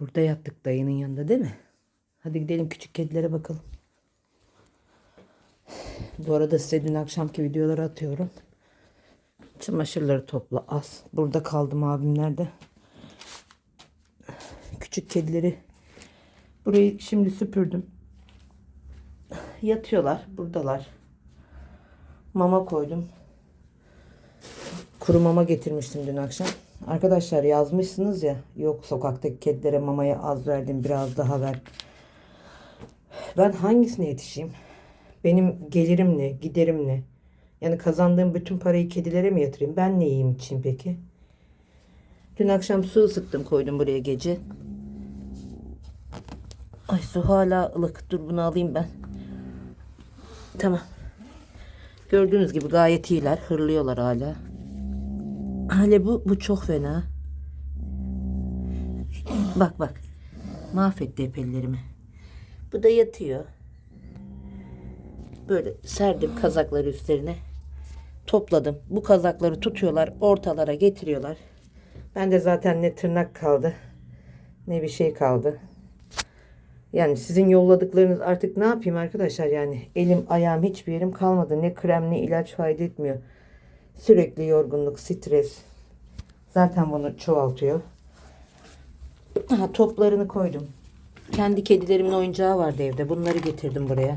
Burada yattık dayının yanında değil mi? Hadi gidelim küçük kedilere bakalım. Bu arada size dün akşamki videoları atıyorum. Çamaşırları topla az. Burada kaldım abimlerde. Küçük kedileri burayı şimdi süpürdüm. Yatıyorlar. Buradalar. Mama koydum. Kuru mama getirmiştim dün akşam. Arkadaşlar yazmışsınız ya yok sokaktaki kedilere mamayı az verdim biraz daha ver. Ben hangisine yetişeyim? Benim gelirim ne? Giderim ne? Yani kazandığım bütün parayı kedilere mi yatırayım? Ben ne yiyeyim için peki? Dün akşam su ısıttım koydum buraya gece. Ay su hala ılık. Dur bunu alayım ben. Tamam. Gördüğünüz gibi gayet iyiler. Hırlıyorlar hala. Hala bu, bu çok fena. Bak bak. Mahvetti hep ellerimi. Bu da yatıyor. Böyle serdim kazakları üstlerine. Topladım. Bu kazakları tutuyorlar. Ortalara getiriyorlar. Ben de zaten ne tırnak kaldı. Ne bir şey kaldı. Yani sizin yolladıklarınız artık ne yapayım arkadaşlar yani elim ayağım hiçbir yerim kalmadı. Ne krem ne ilaç fayda etmiyor. Sürekli yorgunluk, stres. Zaten bunu çoğaltıyor. Aha, toplarını koydum. Kendi kedilerimin oyuncağı vardı evde. Bunları getirdim buraya.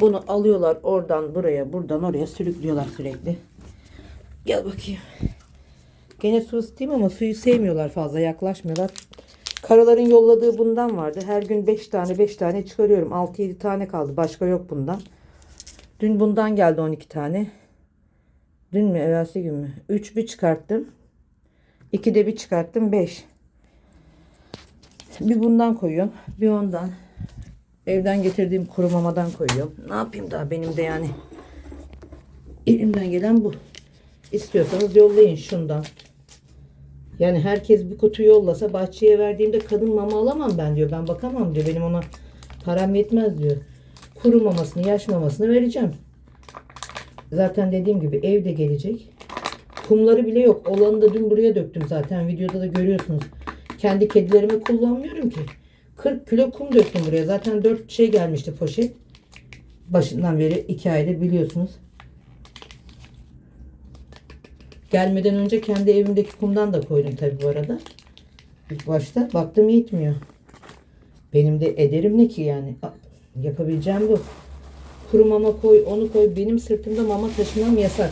Bunu alıyorlar oradan buraya, buradan oraya sürüklüyorlar sürekli. Gel bakayım. Gene su ısıtayım ama suyu sevmiyorlar fazla yaklaşmıyorlar. Karaların yolladığı bundan vardı. Her gün 5 tane 5 tane çıkarıyorum. 6-7 tane kaldı. Başka yok bundan. Dün bundan geldi 12 tane. Dün mü evvelsi gün mü? 3 bir çıkarttım. 2 de bir çıkarttım 5. Bir bundan koyuyorum. Bir ondan. Evden getirdiğim kuru mamadan koyuyorum. Ne yapayım daha benim de yani. Elimden gelen bu. İstiyorsanız yollayın şundan. Yani herkes bir kutu yollasa bahçeye verdiğimde kadın mama alamam ben diyor. Ben bakamam diyor. Benim ona param yetmez diyor. Kuru mamasını, yaş mamasını vereceğim. Zaten dediğim gibi evde gelecek. Kumları bile yok. Olanı da dün buraya döktüm zaten. Videoda da görüyorsunuz. Kendi kedilerime kullanmıyorum ki. 40 kilo kum döktüm buraya. Zaten 4 şey gelmişti poşet. Başından beri 2 aydır biliyorsunuz. Gelmeden önce kendi evimdeki kumdan da koydum tabii bu arada. İlk başta baktım yetmiyor. Benim de ederim ne ki yani. Yapabileceğim bu. Kuru mama koy, onu koy. Benim sırtımda mama taşımam yasak.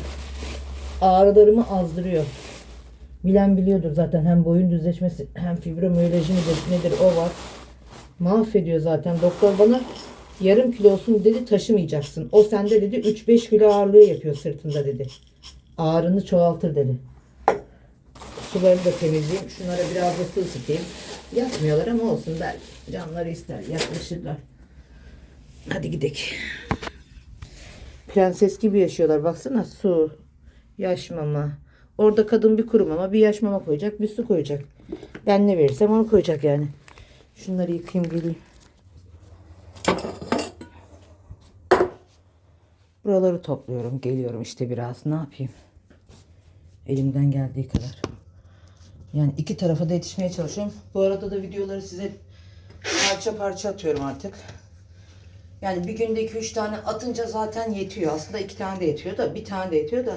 Ağrılarımı azdırıyor. Bilen biliyordur zaten hem boyun düzleşmesi hem fibromiyaloji midir nedir o var. Mahvediyor zaten. Doktor bana yarım kilo olsun dedi taşımayacaksın. O sende dedi 3-5 kilo ağırlığı yapıyor sırtında dedi. Ağrını çoğaltır dedi. Sularını da temizleyeyim. Şunlara biraz da su ısıtayım. Yatmıyorlar ama olsun belki. Canları ister. Yaklaşırlar. Hadi gidelim. Prenses gibi yaşıyorlar. Baksana su, yaş mama. Orada kadın bir kuru mama, bir yaş mama koyacak, bir su koyacak. Ben ne verirsem onu koyacak yani. Şunları yıkayayım geleyim. Buraları topluyorum, geliyorum işte biraz. Ne yapayım? Elimden geldiği kadar. Yani iki tarafa da yetişmeye çalışıyorum. Bu arada da videoları size parça parça atıyorum artık. Yani bir günde 2-3 tane atınca zaten yetiyor. Aslında 2 tane de yetiyor da bir tane de yetiyor da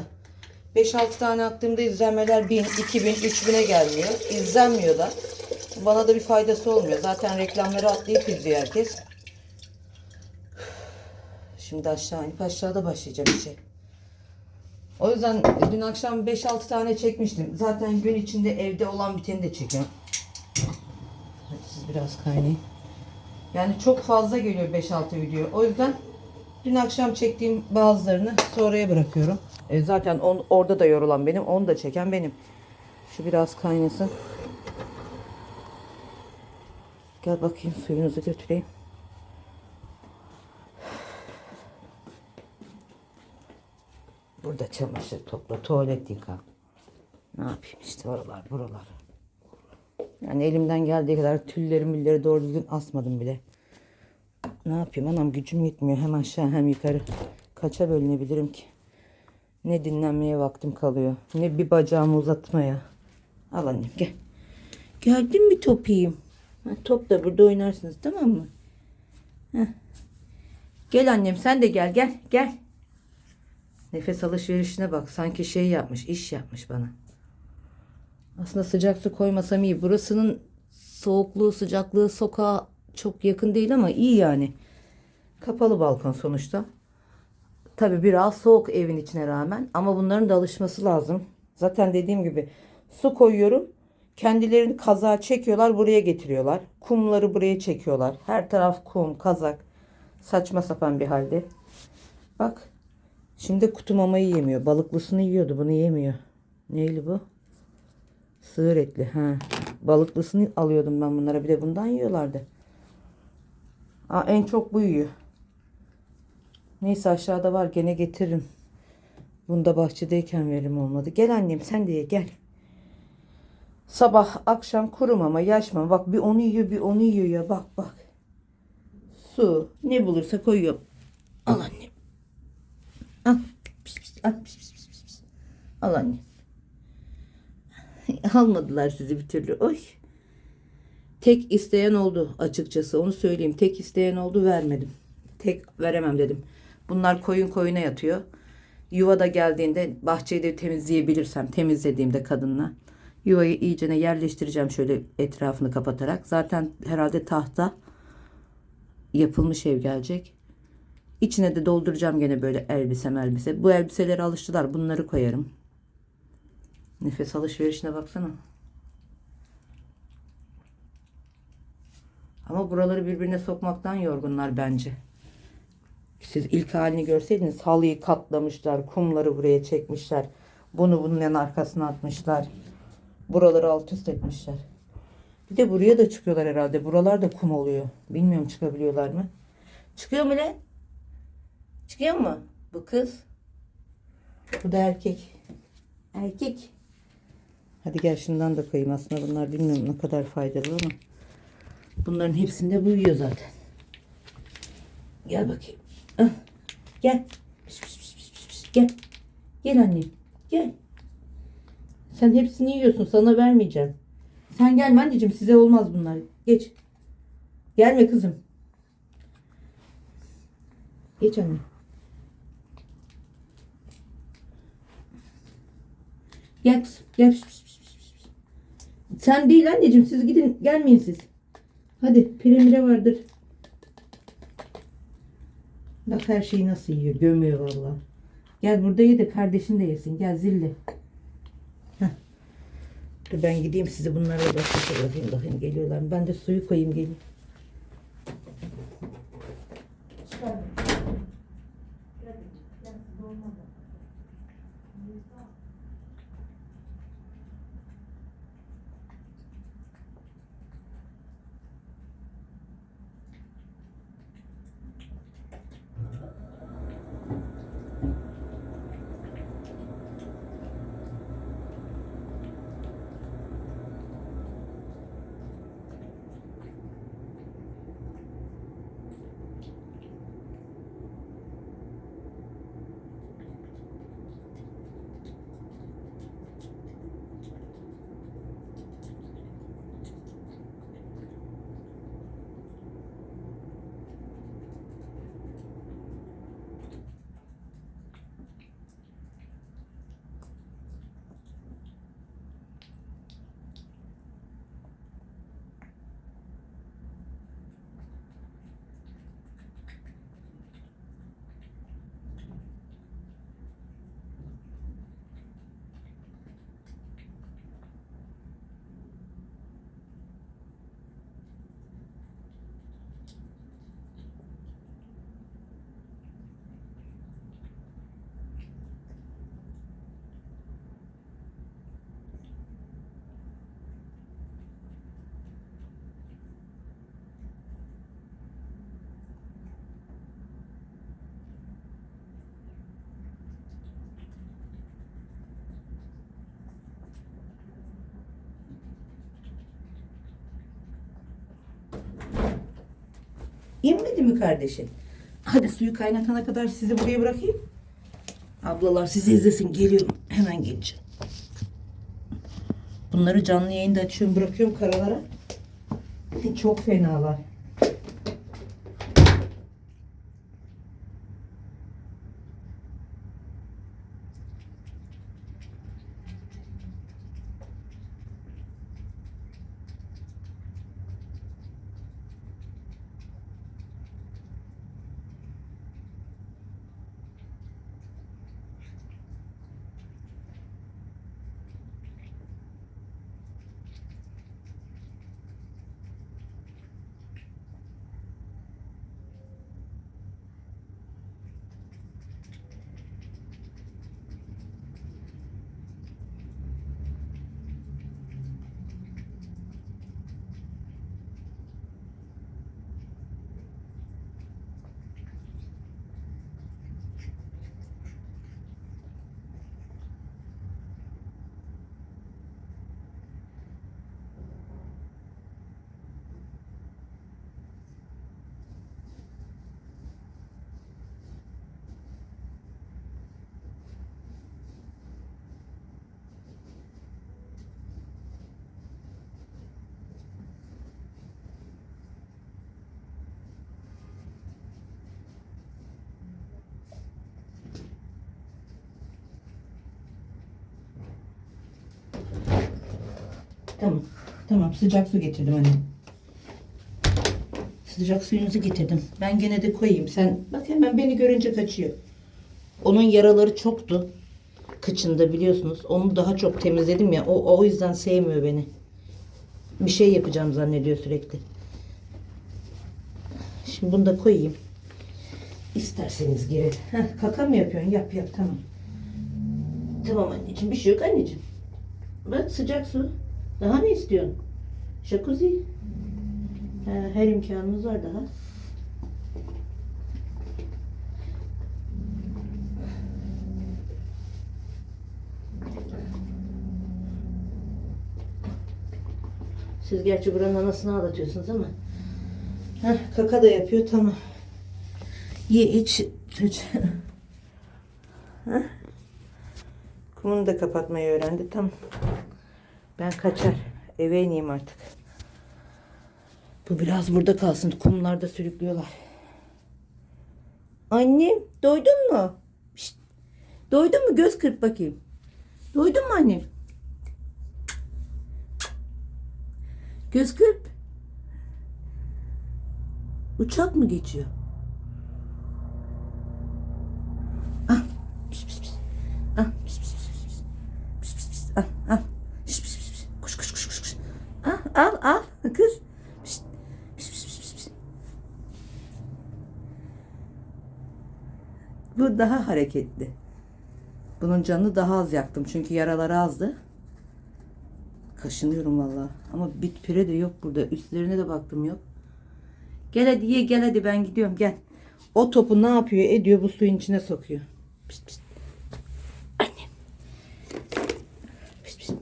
5-6 tane attığımda izlenmeler 1000, 2000, 3000'e gelmiyor. İzlenmiyor da. Bana da bir faydası olmuyor. Zaten reklamları atlayıp izliyor herkes. Şimdi aşağı inip aşağıda başlayacak işe. O yüzden dün akşam 5-6 tane çekmiştim. Zaten gün içinde evde olan biteni de çekiyorum. Hadi siz biraz kaynayın. Yani çok fazla geliyor 5-6 video. O yüzden dün akşam çektiğim bazılarını sonraya bırakıyorum. E zaten on, orada da yorulan benim. Onu da çeken benim. Şu biraz kaynasın. Gel bakayım suyunuzu götüreyim. Burada çamaşır topla, tuvalet yıka. Ne yapayım işte oralar, buralar. Yani elimden geldiği kadar tülleri milleri doğru düzgün asmadım bile. Ne yapayım anam gücüm yetmiyor. Hem aşağı hem yukarı. Kaça bölünebilirim ki? Ne dinlenmeye vaktim kalıyor. Ne bir bacağımı uzatmaya. Al annem gel. Geldin mi topiyim? Ha, top da burada oynarsınız tamam mı? Heh. Gel annem sen de gel gel gel. Nefes alışverişine bak. Sanki şey yapmış, iş yapmış bana. Aslında sıcak su koymasam iyi. Burasının soğukluğu, sıcaklığı sokağa çok yakın değil ama iyi yani. Kapalı balkon sonuçta. Tabii biraz soğuk evin içine rağmen ama bunların da alışması lazım. Zaten dediğim gibi su koyuyorum. Kendilerini kazağa çekiyorlar, buraya getiriyorlar. Kumları buraya çekiyorlar. Her taraf kum, kazak. Saçma sapan bir halde. Bak. Şimdi kutu mamayı yemiyor. Balıklısını yiyordu. Bunu yemiyor. Neyli bu? Sığır etli. Ha. Balıklısını alıyordum ben bunlara. Bir de bundan yiyorlardı. Aa, en çok bu yiyor. Neyse aşağıda var. Gene getiririm. Bunda bahçedeyken verim olmadı. Gel annem sen de ye gel. Sabah akşam kuru mama yaş. Bak bir onu yiyor bir onu yiyor ya. Bak bak. Su ne bulursa koyuyor. Al annem. Al. Al. Al annem. Almadılar sizi bir türlü. Oy. Tek isteyen oldu açıkçası. Onu söyleyeyim. Tek isteyen oldu vermedim. Tek veremem dedim. Bunlar koyun koyuna yatıyor. Yuvada geldiğinde bahçeyi de temizleyebilirsem temizlediğimde kadınla yuvayı iyicene yerleştireceğim şöyle etrafını kapatarak. Zaten herhalde tahta yapılmış ev gelecek. İçine de dolduracağım gene böyle elbise elbise. Bu elbiseleri alıştılar. Bunları koyarım. Nefes alışverişine baksana. Ama buraları birbirine sokmaktan yorgunlar bence. Siz ilk halini görseydiniz halıyı katlamışlar, kumları buraya çekmişler. Bunu bunun en arkasına atmışlar. Buraları alt üst etmişler. Bir de buraya da çıkıyorlar herhalde. Buralar da kum oluyor. Bilmiyorum çıkabiliyorlar mı? Çıkıyor mu lan? Çıkıyor mu? Bu kız. Bu da erkek. Erkek. Hadi gel şundan da koyayım. Aslında bunlar bilmiyorum ne kadar faydalı ama. Bunların hepsinde bu uyuyor zaten. Gel bakayım. Ah, gel. Pis, pis, pis, pis, pis. Gel. Gel annem. Gel. Sen hepsini yiyorsun. Sana vermeyeceğim. Sen gelme anneciğim. Size olmaz bunlar. Geç. Gelme kızım. Geç anne. Gel kızım. Gel. Sen değil anneciğim. Siz gidin. Gelmeyin siz. Hadi piramide vardır. Bak her şeyi nasıl yiyor. Gömüyor valla. Gel burada ye de kardeşin de yesin. Gel zilli. Heh. Dur ben gideyim size bunlara bakayım bakayım geliyorlar. Ben de suyu koyayım gelin. İnmedi mi kardeşin? Hadi suyu kaynatana kadar sizi buraya bırakayım. Ablalar sizi izlesin. Geliyorum. Hemen geleceğim. Bunları canlı yayında açıyorum. Bırakıyorum karalara. Çok fenalar. Tamam. Tamam sıcak su getirdim anne. Sıcak suyunuzu getirdim. Ben gene de koyayım. Sen bak hemen beni görünce kaçıyor. Onun yaraları çoktu. Kıçında biliyorsunuz. Onu daha çok temizledim ya. O, o yüzden sevmiyor beni. Bir şey yapacağım zannediyor sürekli. Şimdi bunu da koyayım. İsterseniz girin. Kaka mı yapıyorsun? Yap yap tamam. Tamam anneciğim bir şey yok anneciğim. Bak sıcak su. Daha ne istiyorsun? Jacuzzi. He, her imkanımız var daha. Siz gerçi buranın anasını ağlatıyorsunuz ama. Heh, kaka da yapıyor tamam. Ye iç. Kumunu da kapatmayı öğrendi tamam. Ben kaçar. Eve ineyim artık. Bu biraz burada kalsın. Kumlarda sürüklüyorlar. Annem doydun mu? Şşt. Doydun mu? Göz kırp bakayım. Doydun mu annem? Göz kırp. Uçak mı geçiyor? Bu daha hareketli. Bunun canını daha az yaktım. Çünkü yaraları azdı. Kaşınıyorum vallahi. Ama bit püre de yok burada. Üstlerine de baktım yok. Gel hadi ye gel hadi ben gidiyorum gel. O topu ne yapıyor ediyor bu suyun içine sokuyor. Pişt, pişt. Annem. Pişt, pişt.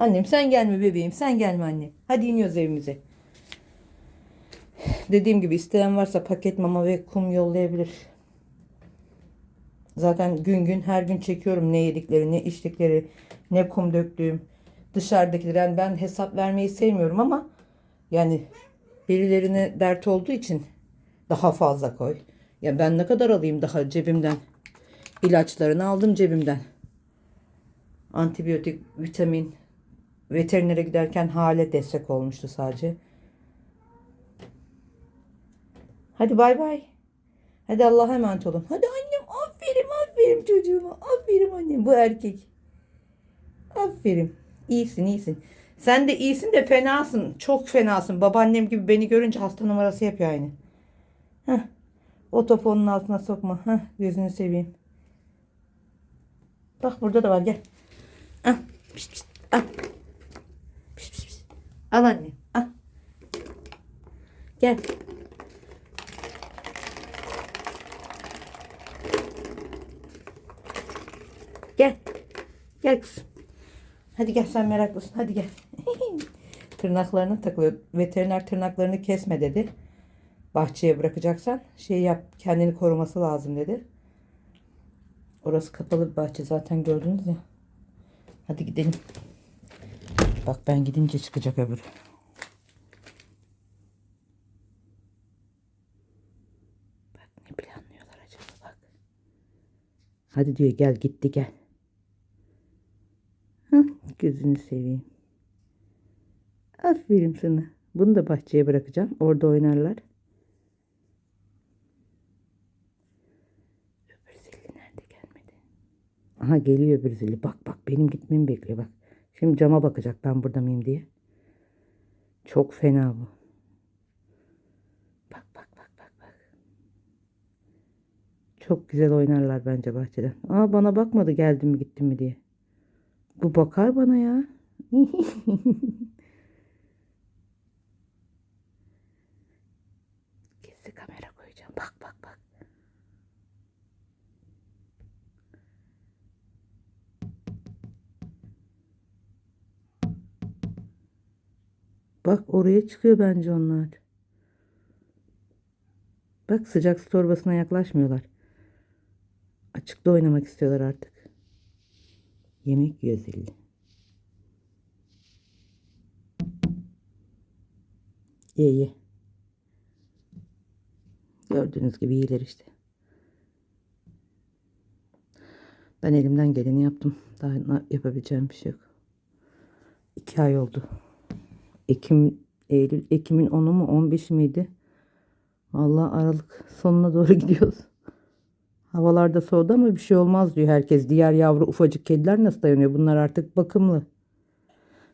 Annem sen gelme bebeğim sen gelme anne. Hadi iniyoruz evimize. Dediğim gibi isteyen varsa paket mama ve kum yollayabilir. Zaten gün gün her gün çekiyorum ne yedikleri, ne içtikleri, ne kum döktüğüm. Dışarıdakiler yani ben hesap vermeyi sevmiyorum ama yani birilerine dert olduğu için daha fazla koy. Ya ben ne kadar alayım daha cebimden. İlaçlarını aldım cebimden. Antibiyotik, vitamin, veterinere giderken hale destek olmuştu sadece. Hadi bay bay. Hadi Allah'a emanet olun. Hadi annem aferin aferin çocuğuma. Aferin annem bu erkek. Aferin. İyisin iyisin. Sen de iyisin de fenasın. Çok fenasın. Babaannem gibi beni görünce hasta numarası yapıyor aynı. Heh. O topu onun altına sokma. Heh. Gözünü seveyim. Bak burada da var gel. Al. Pişt, pişt. Al. Pişt, pişt, pişt. Al anne. Al. Gel. Gel. Gel kızım. Hadi gel sen meraklısın. Hadi gel. Tırnaklarına takılıyor. Veteriner tırnaklarını kesme dedi. Bahçeye bırakacaksan şey yap kendini koruması lazım dedi. Orası kapalı bir bahçe zaten gördünüz ya. Hadi gidelim. Bak ben gidince çıkacak öbürü. Bak ne planlıyorlar acaba bak. Hadi diyor gel gitti gel. Gözünü seveyim. Aferin sana. Bunu da bahçeye bırakacağım. Orada oynarlar. Öbür zilli nerede gelmedi? Aha geliyor öbür zilli. Bak bak benim gitmemi bekliyor bak. Şimdi cama bakacak ben burada mıyım diye. Çok fena bu. Bak bak bak bak bak. Çok güzel oynarlar bence bahçeden. Aa bana bakmadı geldim mi gittim mi diye. Bu bakar bana ya. Gizli kamera koyacağım. Bak bak bak. Bak oraya çıkıyor bence onlar. Bak sıcak su torbasına yaklaşmıyorlar. Açıkta oynamak istiyorlar artık. Yemek yiyor zilli. Ye ye. Gördüğünüz gibi iyiler işte. Ben elimden geleni yaptım. Daha yapabileceğim bir şey yok. İki ay oldu. Ekim, Eylül, Ekim'in 10'u mu 15 miydi? Vallahi Aralık sonuna doğru gidiyoruz. Havalar da soğudu ama bir şey olmaz diyor herkes. Diğer yavru ufacık kediler nasıl dayanıyor? Bunlar artık bakımlı.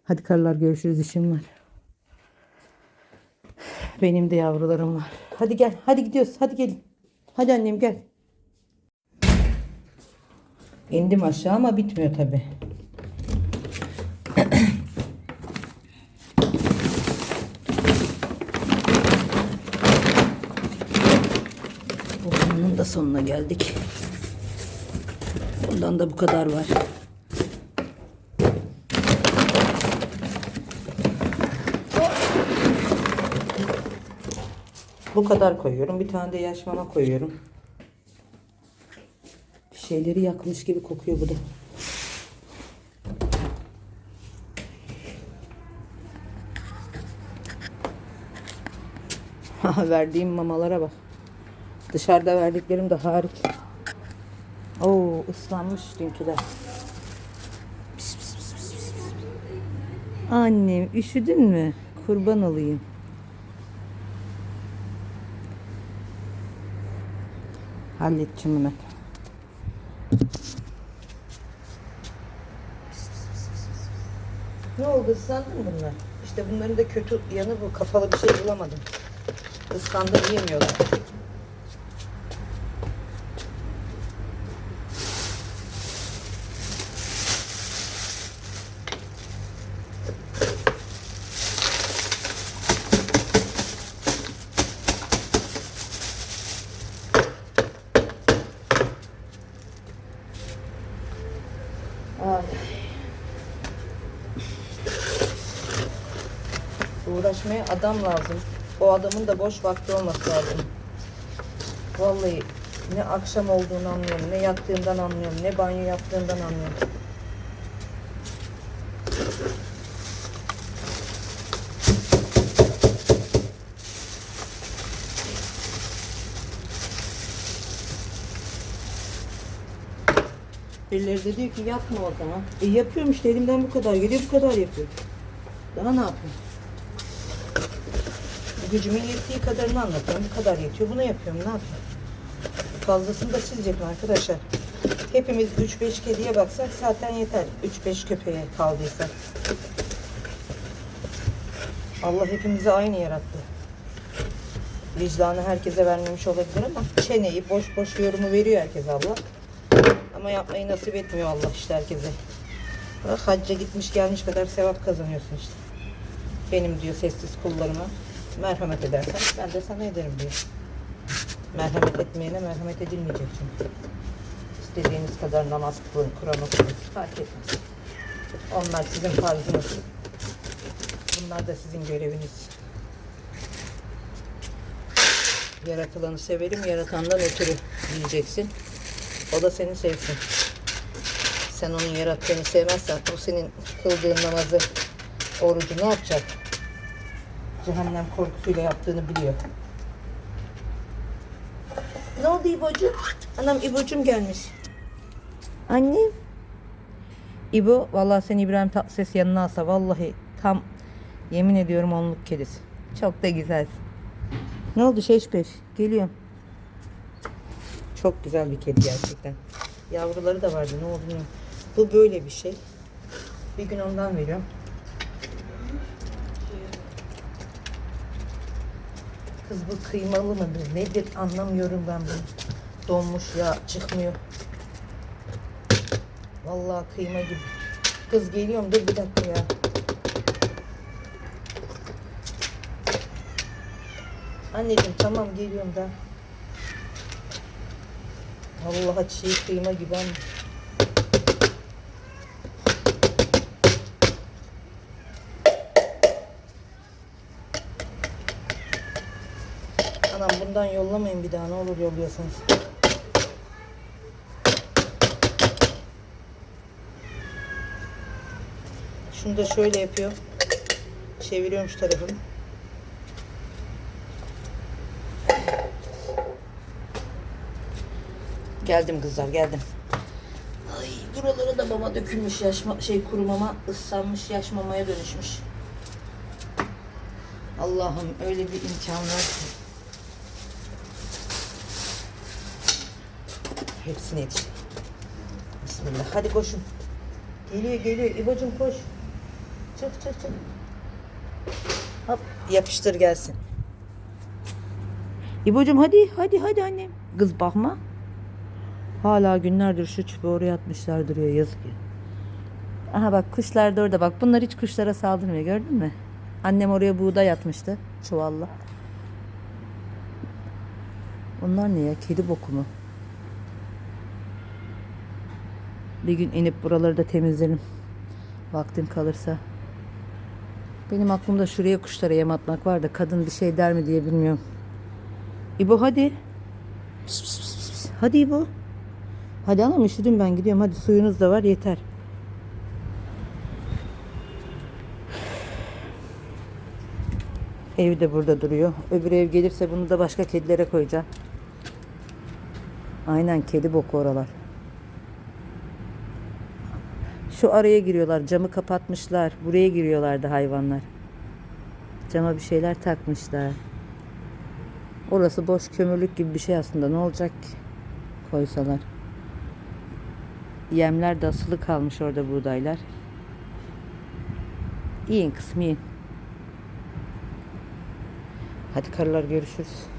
Hadi karılar görüşürüz işim var. Benim de yavrularım var. Hadi gel. Hadi gidiyoruz. Hadi gelin. Hadi annem gel. İndim aşağı ama bitmiyor tabi. Bunun da sonuna geldik. Bundan da bu kadar var. Bu kadar koyuyorum. Bir tane de yaş mama koyuyorum. Bir şeyleri yakmış gibi kokuyor bu da. Verdiğim mamalara bak. Dışarıda verdiklerim de hariç. Oo ıslanmış dünküler. Annem üşüdün mü? Kurban olayım. Halledeceğim hemen. Ne oldu ıslandın bunlar? İşte bunların da kötü yanı bu. Kapalı bir şey bulamadım. Islandı yemiyorlar. Ay. Uğraşmaya adam lazım. O adamın da boş vakti olması lazım. Vallahi ne akşam olduğunu anlıyorum, ne yattığından anlıyorum, ne banyo yaptığından anlıyorum. Birileri de diyor ki yapma o zaman. E yapıyorum işte elimden bu kadar geliyor bu kadar yapıyorum. Daha ne yapayım? Gücümün yettiği kadarını anlatıyorum. Bu kadar yetiyor. Bunu yapıyorum. Ne yapayım? Fazlasını da siz yapın arkadaşlar. Hepimiz 3-5 kediye baksak zaten yeter. 3-5 köpeğe kaldıysa. Allah hepimizi aynı yarattı. Vicdanı herkese vermemiş olabilir ama çeneyi boş boş yorumu veriyor herkese Allah. Ama yapmayı nasip etmiyor Allah işte herkese. Hacca gitmiş gelmiş kadar sevap kazanıyorsun işte. Benim diyor sessiz kullarıma merhamet edersen ben de sana ederim diyor. Merhamet etmeyene merhamet edilmeyecek çünkü. İstediğiniz kadar namaz kılın, Kur'an okuyun. Fark etmez. Onlar sizin farzınız. Bunlar da sizin göreviniz. Yaratılanı severim, yaratandan ötürü diyeceksin. O da seni sevsin. Sen onun yarattığını sevmezsen, o senin kıldığın namazı Orucu ne yapacak? Cehennem korkusuyla yaptığını biliyor. Ne oldu İbo'cum? Anam İbo'cum gelmiş. Annem. İbo vallahi sen İbrahim Tatlıses yanına alsa vallahi tam yemin ediyorum onluk kedisi. Çok da güzelsin. Ne oldu şeş beş? Geliyorum. Çok güzel bir kedi gerçekten. Yavruları da vardı ne oldu. Bu böyle bir şey. Bir gün ondan veriyorum. Kız bu kıymalı mıdır nedir anlamıyorum ben bunu. Donmuş ya çıkmıyor. Vallahi kıyma gibi. Kız geliyorum dur bir dakika ya. Anneciğim tamam geliyorum da. Vallahi çiğ kıyma gibi ama. Anam bundan yollamayın bir daha ne olur yolluyorsanız. Şunu da şöyle yapıyor. Çeviriyorum şu tarafını. Geldim kızlar geldim. Ay buralara da mama dökülmüş yaşma şey kuru mama ıslanmış yaş mamaya dönüşmüş. Allah'ım öyle bir imkan var ki. Hepsini yetiş. Bismillah. Hadi koşun. Geliyor geliyor. İbocuğum koş. Çık çık çık. Hop yapıştır gelsin. İbocuğum hadi hadi hadi annem. Kız bakma. Hala günlerdir şu çöpü oraya atmışlar duruyor yazık ya. Aha bak kuşlar da orada bak. Bunlar hiç kuşlara saldırmıyor gördün mü? Annem oraya buğday atmıştı çuvalla. Onlar ne ya? Kedi boku mu? Bir gün inip buraları da temizlerim. Vaktim kalırsa. Benim aklımda şuraya kuşlara yem atmak var da kadın bir şey der mi diye bilmiyorum. İbo hadi. Pis, pis, pis, pis. Hadi İbo. Hadi anam üşüdüm ben gidiyorum. Hadi suyunuz da var yeter. Ev de burada duruyor. Öbür ev gelirse bunu da başka kedilere koyacağım. Aynen kedi boku oralar. Şu araya giriyorlar. Camı kapatmışlar. Buraya giriyorlardı hayvanlar. Cama bir şeyler takmışlar. Orası boş kömürlük gibi bir şey aslında. Ne olacak ki? Koysalar. Yemler de asılı kalmış orada buğdaylar. Yiyin kısmı yiyin. Hadi karılar görüşürüz.